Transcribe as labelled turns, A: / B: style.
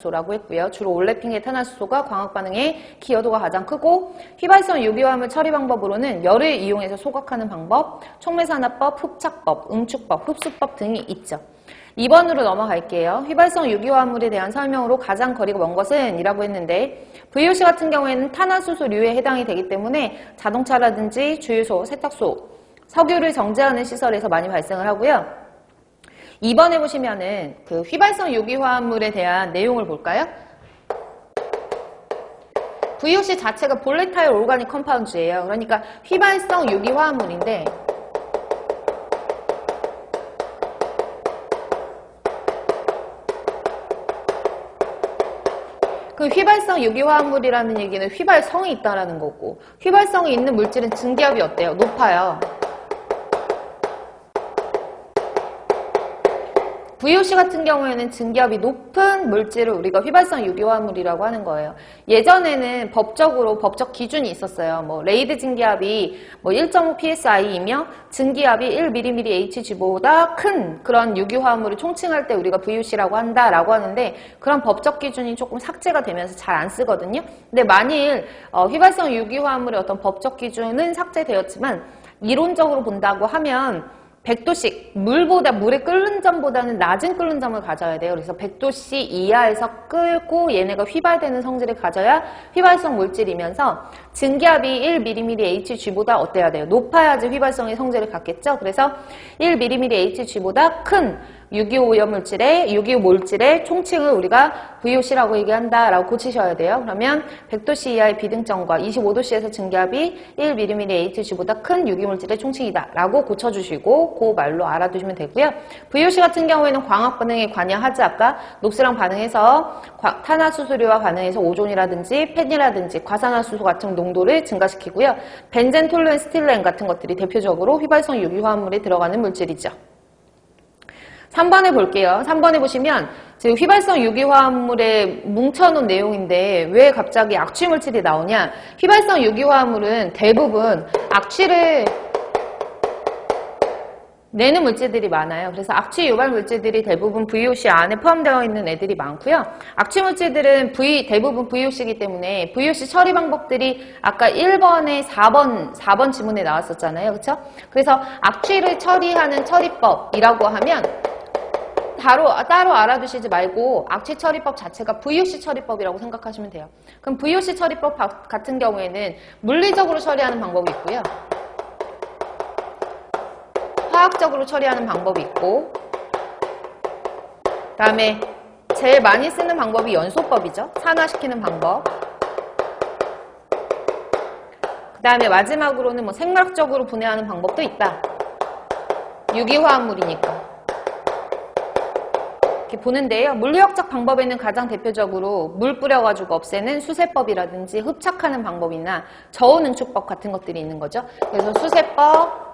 A: 소라고 했고요. 주로 올레핑의 탄화수소가 광학 반응에 기여도가 가장 크고 휘발성 유기화합물 처리 방법으로는 열을 이용해서 소각하는 방법, 촉매산화법, 흡착법, 응축법, 흡수법 등이 있죠. 2번으로 넘어갈게요. 휘발성 유기화합물에 대한 설명으로 가장 거리가 먼 것은 이라고 했는데 VOC 같은 경우에는 탄화수소류에 해당이 되기 때문에 자동차라든지 주유소, 세탁소, 석유를 정제하는 시설에서 많이 발생을 하고요. 2번에 보시면은 그 휘발성 유기화합물에 대한 내용을 볼까요? VOC 자체가 볼레타일 오르가닉 컴파운드예요. 그러니까 휘발성 유기화합물인데 그 휘발성 유기화합물이라는 얘기는 휘발성이 있다라는 거고 휘발성이 있는 물질은 증기압이 어때요? 높아요. VOC 같은 경우에는 증기압이 높은 물질을 우리가 휘발성 유기화합물이라고 하는 거예요. 예전에는 법적으로 법적 기준이 있었어요. 뭐 레이드 증기압이 뭐 1.5 psi이며 증기압이 1mmHg보다 큰 그런 유기화합물을 총칭할 때 우리가 VOC라고 한다라고 하는데 그런 법적 기준이 조금 삭제가 되면서 잘 안 쓰거든요. 근데 만일 어, 휘발성 유기화합물의 어떤 법적 기준은 삭제되었지만 이론적으로 본다고 하면 100도씩 물보다 물의 끓는 점보다는 낮은 끓는 점을 가져야 돼요. 그래서 100도씨 이하에서 끓고 얘네가 휘발되는 성질을 가져야 휘발성 물질이면서 증기압이 1mmHg보다 어때야 돼요? 높아야지 휘발성의 성질을 갖겠죠. 그래서 1mmHg보다 큰 유기오염 물질의 유기오 물질의 총칭을 우리가 VOC라고 얘기한다라고 고치셔야 돼요. 그러면 100도씨 이하의 비등점과 25도씨에서 증기압이 1mmHg보다 큰 유기물질의 총칭이다라고 고쳐주시고 그 말로 알아두시면 되고요. VOC 같은 경우에는 광학 반응에 관여하지 아까 녹스랑 반응해서 과- 탄화수소류와 반응해서 오존이라든지 펜이라든지 과산화수소 같은 농도를 증가시키고요. 벤젠, 톨루엔, 스틸렌 같은 것들이 대표적으로 휘발성 유기화합물에 들어가는 물질이죠. 3번에 볼게요. 3번에 보시면 지금 휘발성 유기화합물에 뭉쳐놓은 내용인데 왜 갑자기 악취물질이 나오냐? 휘발성 유기화합물은 대부분 악취를 내는 물질들이 많아요. 그래서 악취 유발 물질들이 대부분 VOC 안에 포함되어 있는 애들이 많고요. 악취 물질들은 V, 대부분 VOC이기 때문에 VOC 처리 방법들이 아까 1번에 4번, 4번 지문에 나왔었잖아요. 그렇죠? 그래서 악취를 처리하는 처리법이라고 하면 따로, 따로 알아두시지 말고 악취 처리법 자체가 VOC 처리법이라고 생각하시면 돼요. 그럼 VOC 처리법 바- 같은 경우에는 물리적으로 처리하는 방법이 있고요. 화학적으로 처리하는 방법이 있고 그 다음에 제일 많이 쓰는 방법이 연소법이죠. 산화시키는 방법. 그 다음에 마지막으로는 뭐 생물학적으로 분해하는 방법도 있다. 유기화합물이니까. 이렇게 보는데요. 물리학적 방법에는 가장 대표적으로 물 뿌려가지고 없애는 수세법이라든지 흡착하는 방법이나 저온 응축법 같은 것들이 있는 거죠. 그래서 수세법,